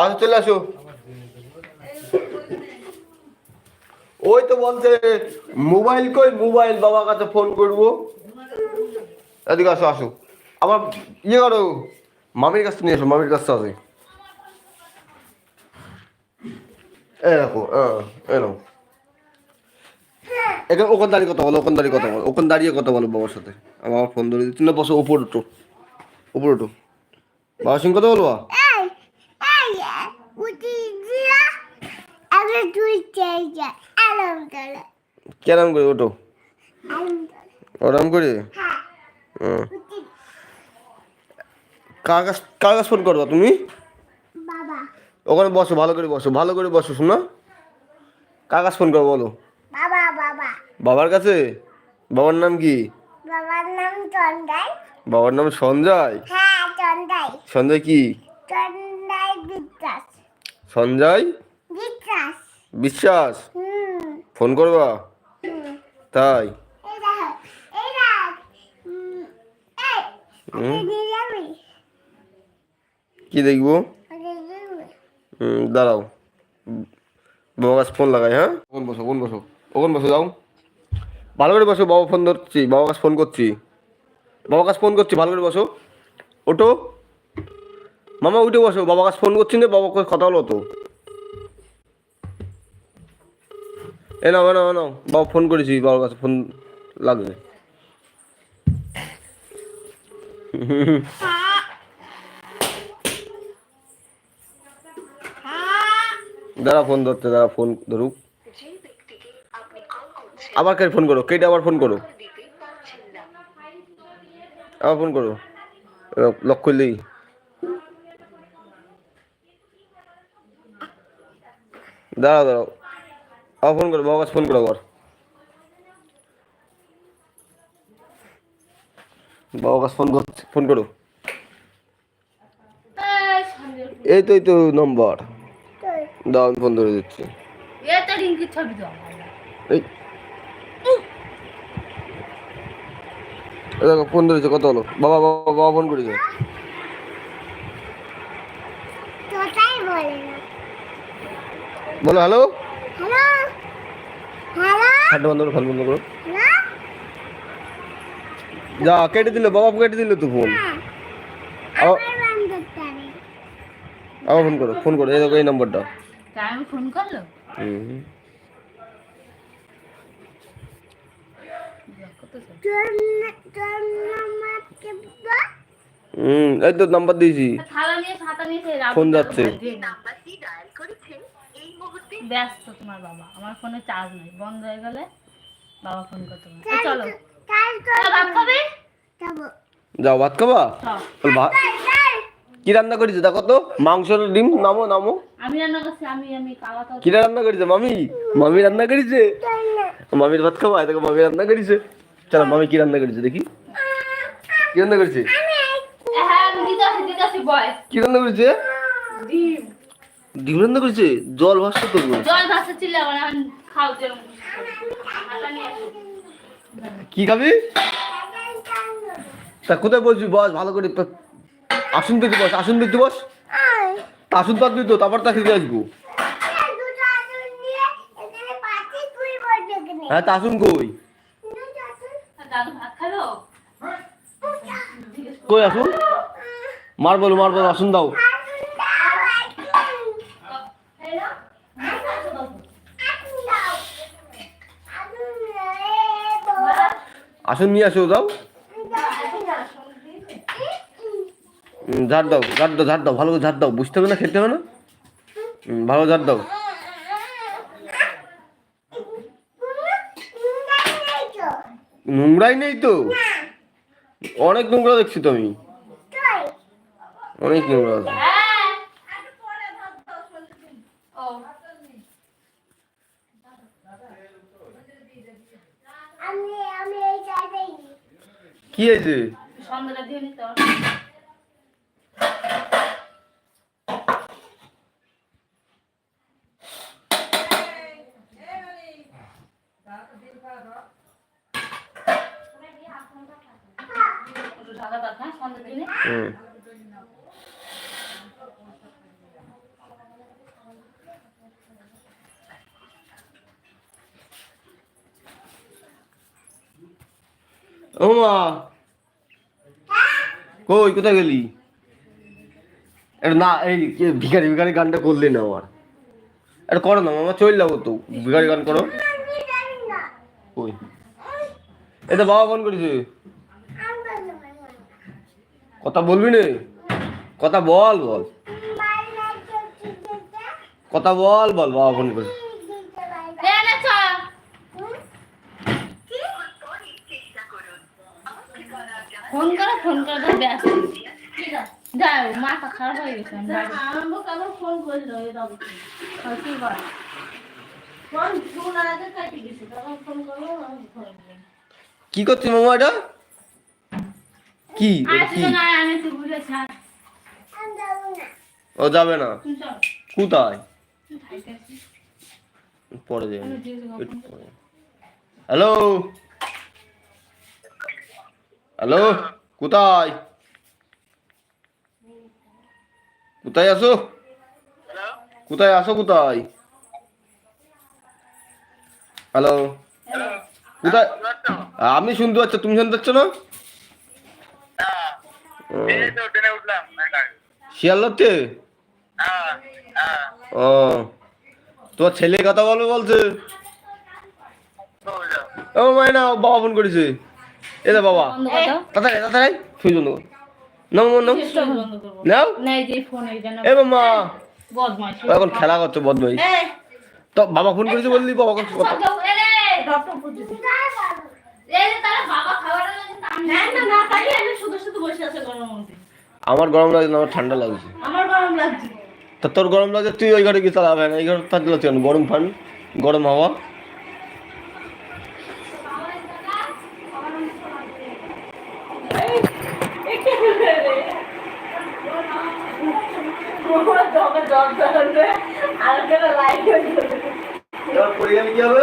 আসো চলে আসো। ওই তো বলছে, মোবাইল কই? মোবাইল বাবার কাছে ফোন করব। এদিকে আসো আসো। আবার ইয়ে করো, মামির কাছে নিয়ে এসো, মামির কাছে আছে এ দেখো এ নাও। এখানে ওখান দাঁড়িয়ে কথা বলো ওখান দাঁড়িয়ে কথা বলো ওখান দাঁড়িয়ে কথা বলো বাবার সাথে। আমার ফোন ধরে দিচ্ছি। না, বসো উপর ওঠো উপর ওঠো বাবার সঙ্গে কথা বলবা এই এই উঠি দিয়া আরাম করে। করে? ওঠো। আরাম করে। করে। কার কাছ ফোন করবা তুমি? ওখানে বসো ভালো করে বসো ভালো করে বসো শোনা। কার কাছে ফোন করব বলো? বাবা বাবা। বাবার কাছে? বাবার নাম কি? বাবার নাম চন্দাই। বাবার নাম সঞ্জয়? হ্যাঁ চন্দাই। সঞ্জয় কি? চন্দাই বিশ্বাস সঞ্জয়? বিশ্বাস? ফোন করবা? তাই? কি দেখব? হুম, দাঁড়াও। বাবা কাছে ফোন লাগাই হ্যাঁ? ওখান বসো ওখান বসো। ওখান বসো যাও। ভালো করে বসো বাবা ফোন ধরছি বাবা কাছে ফোন করছি। বাবা কাছে ফোন করছি ভালো করে বসো। ওঠো। মামা উঠে বসো বাবা কাছে ফোন করছি না বাবা কথা হলো তো। এ নাও, এ বাবা ফোন করেছি, বাবার কাছে ফোন লাগবে। দাঁড়া ফোন ধরতে, দাঁড়া ফোন ধরুক। আবার কে ফোন করো? কেটে আবার ফোন করো? আবার ফোন করো। লক করলেই দাঁড়াও দাঁড়াও। ফোন করো কাছে ফোন করো আবার। কাছে ফোন করছে ফোন করো। এই তো এই তো নম্বর দাও, আমি ফোন ধরে দিচ্ছি। দেখো, ফোন ধরেছে, কত হলো? বাবা বাবা বাবা ফোন করেছে। বলে হ্যালো হাঁটু বন্ধ করো ফোন বন্ধ করো যা কেটে দিল বাবা কেটে দিল তো ফোন হ্যাঁ আবার ফোন করো ফোন করো এই দেখো এই নম্বরটা তাই আমি ফোন করল? হুম। এই তো নাম্বার দিয়েছি। ফোন যাচ্ছে। ব্যস্ত তোমার বাবা। আমার ফোনে চার্জ নেই। বন্ধ হয়ে গেলে বাবা ফোন করতে চলো। যাও ভাত খাবা? ভাত কি রান্না করেছে? দেখো তো। মাংস ডিম। নামো নামো। আমি রান্না করছি আমি আমি কি রান্না করেছে? মামি? মামি রান্না করেছে? মামির ভাত খাবা? দেখো মামি রান্না করেছে। চলো মামি কি রান্না করেছে দেখি। কি রান্না করেছে? হ্যাঁ কি রান্না করেছে? ডিম। ডিম রান্না করেছে? জল ভাসছে তো জল ভাসা ছিল আমার এখন খাও। কি খাবি? তা কোথায় বসবি বস ভালো করে আসুন দেখতে বস আসুন দেখতে বস। তা আসুন পাতবি তো তারপর তা খেতে আসব। পাতি হ্যাঁ তা আসুন কই? কই আসুন? মার বলো মার বলো আসুন দাও আদর এই নাও। আদর দাও আদর রে বাবা আসুন, নিয়ে আসো দাও ঝাড় দাও ঝাড় দাও ঝাড় দাও, ভালো করে ঝাড় দাও। বুঝতে হবে না, খেতে হবে না? ভালো ঝাড় দাও। নোংরাই নেই তো? অনেক নোংরা দেখছি তো আমি। অনেক নোংরা আছে হ্যাঁ ও আমি আমি এই জায়গায় কি হয়েছে সন্ধ্যাটা দিয়ে নিতে হবে। একটু ঢাকা দাও, হ্যাঁ, সন্ধ্যা দিয়ে নে। হুম ও মা কই, কোথায় গেলি? এটা না, এই ভিখারি ভিখারি গানটা করলি না আমার এটা করো না, মামা, চল যাব তো। ভিখারি গান করো। কই? এটা বাবা ফোন করেছে। কথা বলবি না? কথা বল বল। কথা বল বল, বাবা ফোন করেছে দিতে পারবে এ না চ ফোন করো ফোন করে তো ব্যস্ত। যাও মাথা খারাপ হয়ে গেছে আরম্ভ কেন ফোন আর কি? কর ফোন শোনার আগে কাটি গেছে তখন ফোন করব আমি ফোন কি করছিস মামা এটা কি ও যাবে। না কোথায় যাবে পরে। হ্যালো হ্যালো কোথায় কোথায় আসো কোথায় আসো কোথায় হ্যালো কোথায় আমি শুনতে পাচ্ছি তুমি শুনতে পাচ্ছ না? ও, শিয়ালদাতে ও। তোমার ছেলে কথা বলবে বলছে। ও মাইনা বাবা ফোন করেছে। এ দে বাবা। তাড়াতাড়ি তাড়াতাড়ি। সুই নাও নাও। নাও এ মামা বদমাইশ। এখন খেলা করছ বদমাই তো বাবা ফোন করেছে বললি বাবা কথা ডক্টর বুঝেছি না না না না তাই আমি শুধু শুধু বসে আছে গরম আমার গরম লাগছে না আমার ঠান্ডা লাগছে। আমার গরম লাগছে। তা তোর গরম লাগছে তুই ওই ঘরে গিয়ে চালাবে না এই ঘরে থাকতে লাগছে গরম ফান গরম হাওয়া পুরো জগে জগ ধরবে আর কেন লাইট হয়ে যাবে এবার পড়ে গেলে কি হবে লাইট হয়ে যাবে মানে এইটুকু মানুষ এত বড় মানুষ মানে কি হবে?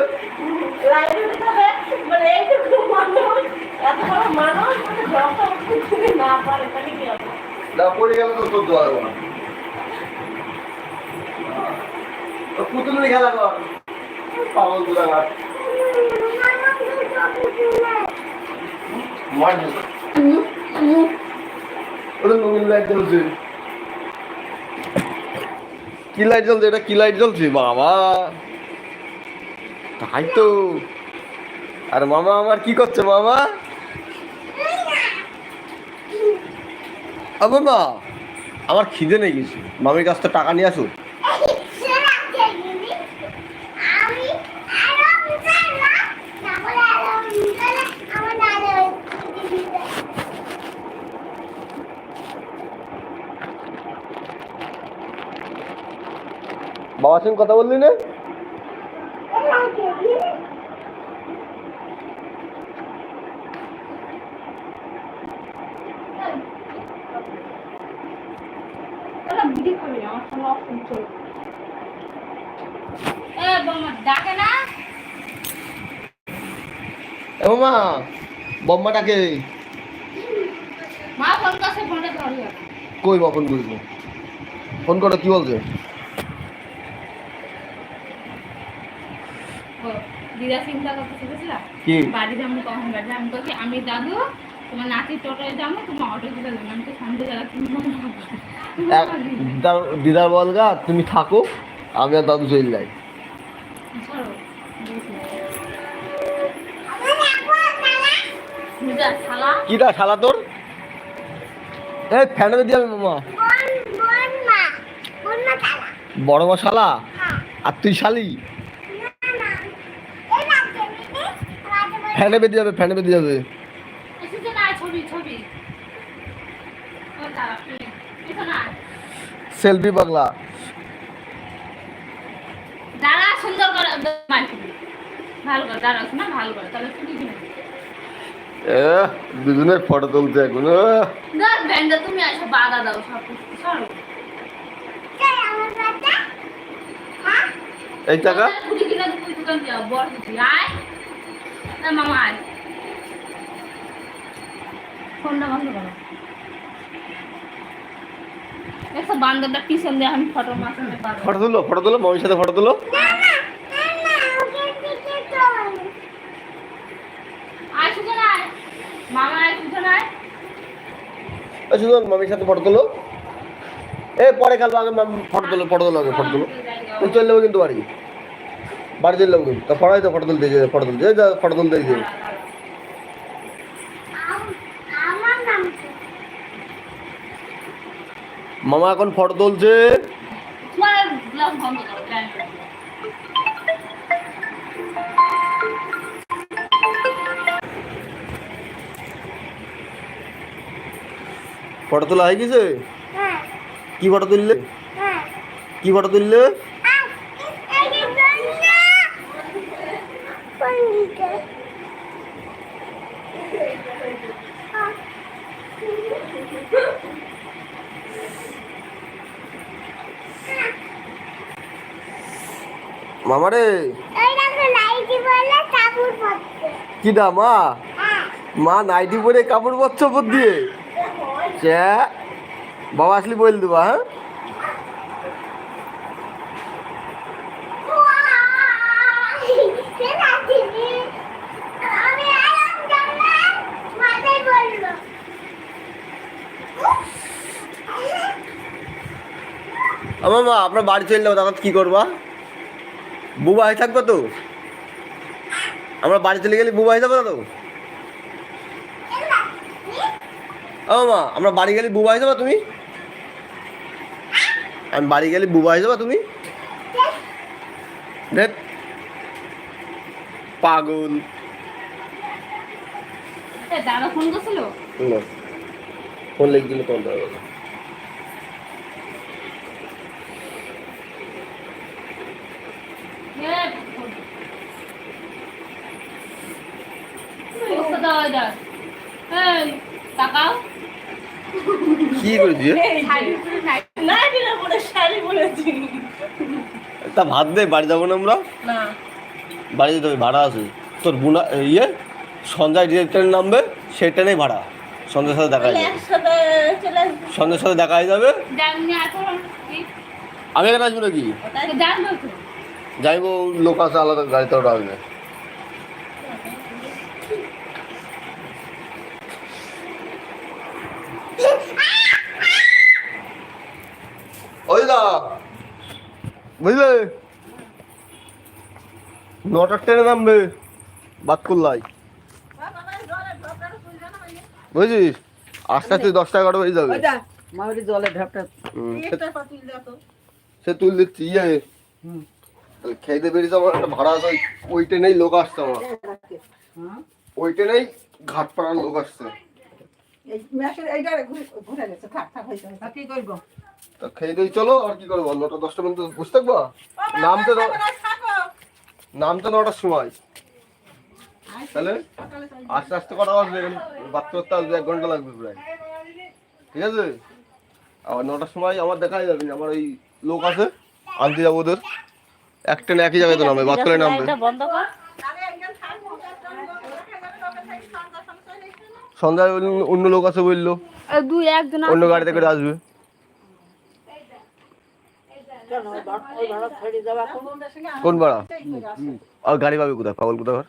না পড়ে গেলে তো তোর দোয়া না তো খেলা কর। পাগল দুরা ঘাট ওটা নতুন লাইট কি লাইট জ্বলছে? এটা কি লাইট জ্বলছে? বাবা! তাই তো। আর মামা, আমার কি করছে মামা? আবার মা আমার খিদে নেই কিছু। মামির কাছ থেকে টাকা নিয়ে আসুক আমি আরও উঠাই না তারপরে আরও উঠালে আমার দাদা দিবে বাবার সঙ্গে কথা বললি না? বম্মাটাকে মা ফোন করছে ফোনটা ধরি। কই ফোন করেছে? ফোন করে কি বলছে? দিদা চিন্তা করতে কি? বাড়ি যাব কখন? বাড়ি আমি বলছি আমি দাদু তোমার নাতি টোটোয় যাব তোমার অটো দিতে যাব। আমি তো তুমি দিদার- বলগা তুমি থাকো আমি আর দাদু চলে যাই। কিটা শালা। তোর? এই ফ্যানে দিয়ে মামা। বড় মা শালা? হ্যাঁ। আর তুই শালি না না এই লাগছে দিদি রাতে ফ্যানে বেঁধে যাবে ফ্যানে বেঁধে যাবে। সেলফি পাগলা। দাঁড়া সুন্দর করে ভালো করে দাঁড়া না ভালো করে তাহলে এ দুজনের ফটো তুলছে এখন তুমি আসো বাধা দাও সব সরো। হ্যাঁ? এই টাকা? না মামা আয়। ফোনটা বন্ধ করো। দেখো বান্দরটা পিছন দিয়ে আমি ফটো মাথাতে পারব। ফটো তুলো ফটো তুলো মামির সাথে ফটো তুলো। সুজন মামির সাথে ফটো তোলো। এ পরে কাল আগে ফটো তোলো ফটো তোলো আগে ফটো তোলো। তুই চলে যাব কিন্তু বাড়ি। বাড়ি চলে যাব কিন্তু তা পড়াই তো ফটো তুলতে যে ফটো তুলতে যা ফটো তুলতে যে? মামা এখন ফটো তুলছে। ফটো তোলা হয়ে গেছে? হ্যাঁ। কি ফটো তুললে? হ্যাঁ। কি ফটো তুললে? মামা রে কি দা মা? হ্যাঁ। মা নাইটি পরে কাপড় পরছ ওপর দিয়ে? চ্যা বাবা আসলে বল দেবা হ্যাঁ? আমার মা আপনার বাড়ি চলে যাব তখন কি করবা? বুবা হয়ে থাকব তো? আমরা বাড়ি চলে গেলে বুবা হয়ে যাব না তো? ও মা আমরা বাড়ি গেলে বুবা হয়ে যাব তুমি? আমি বাড়ি গেলে বুবা হয়ে যাব তুমি? দেখ পাগল। দাদা ফোন করছিল? ফোন লেগে এ, ফোন। দাও, এই তাকাও। কি করেছি। না দিলে পরে শাড়ি বলেছি তা ভাত দে বাড়ি যাব না আমরা? না। বাড়ি যেতে হবে ভাড়া আছে। তোর বুনা ইয়ে সঞ্জয় যে ট্রেন নামবে সেই ট্রেনেই ভাড়া। সন্ধ্যের সাথে দেখা যাবে। সন্ধ্যের সাথে দেখা হয়ে যাবে? আমি এখানে আসব নাকি? তো জানব তো। যাইবো লোক আছে আলাদা গাড়িতে ওটা আসবে ওই দা বুঝলে? নটার ট্রেনে নামবে বাতকুল্লাই বুঝিস? আস্তে আস্তে দশটা এগারো হয়ে যাবে। সে- তুল দিচ্ছি ইয়ে। তাহলে খেতে বেরিয়েছে আমার একটা ভাড়া আছে ওই- ওই ট্রেনেই লোক আসছে আমার। ওই ট্রেনেই ঘাটপাড়ার লোক আসছে। তা খেয়ে দিয়ে চলো আর কি করব? নটা দশটা পর্যন্ত বসে থাকব? নামতে ন- নামতে নটার সময়। তাহলে আস্তে আস্তে কটা আসবে এখানে বাচ্চা করতে আসবে এক ঘণ্টা লাগবে প্রায়। ঠিক আছে? আবার নটার সময় আমার দেখাই যাবে আমার ওই লোক আছে আনতে যাব ওদের। এক ট্রেনে একই জায়গায় তো নামবে বাচ্চালে নামবে। বন্ধ কর। সন্ধ্যায় অন্য- অন্য লোক আছে বলল। দুই একজন অন্য গাড়িতে করে আসবে। কোন ভাড়া? আর গাড়ি পাবে কোথায়? পাগল কোথায়।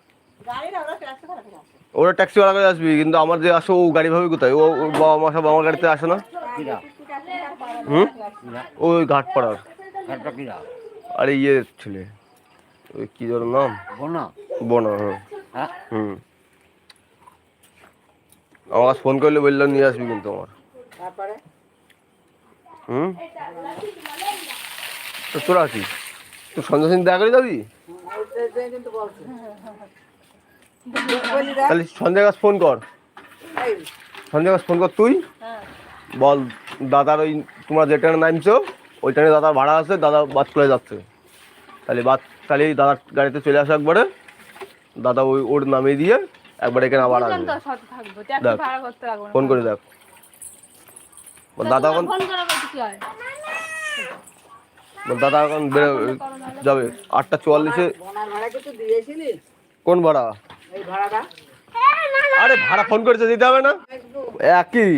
ওরা ট্যাক্সি ভাড়া করে আসবি কিন্তু আমার যে আসো ও গাড়ি পাবে কোথায়? ও ওর বাবা মা সব আমার গাড়িতে আসে না? হুম? ওই ঘাট পাড়ার আরে ইয়ে ছেলে। ওই কি যেন নাম? বোনা। বোনা হ্যাঁ। হ্যাঁ। হুম। আমার কাছে ফোন করলে বললাম নিয়ে আসবি কিন্তু আমার। তারপরে? হুম? তো তোরা আছিস তুই সন্ধ্যা সিং দেখা করে যাবি তাহলে সন্ধ্যা কাছে ফোন কর। সন্ধ্যা কাছে ফোন কর তুই। বল দাদার ওই তোমরা যে ট্রেনে নামছো ওই ট্রেনে দাদার ভাড়া আছে দাদা বাদ করে যাচ্ছে। তাহলে বাদ তাহলে দাদার গাড়িতে চলে আসো একবারে। দাদা ওই ওর নামিয়ে দিয়ে একবার এখানে আবার আসবে। দেখ। ফোন করে দেখ। বল দাদা এখন দাদা এখন যাবে। আটটা চুয়াল্লিশে কোন ভাড়া? আরে ভাড়া ফোন করেছে দিতে হবে না? একই।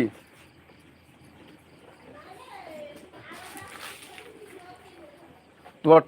তোমার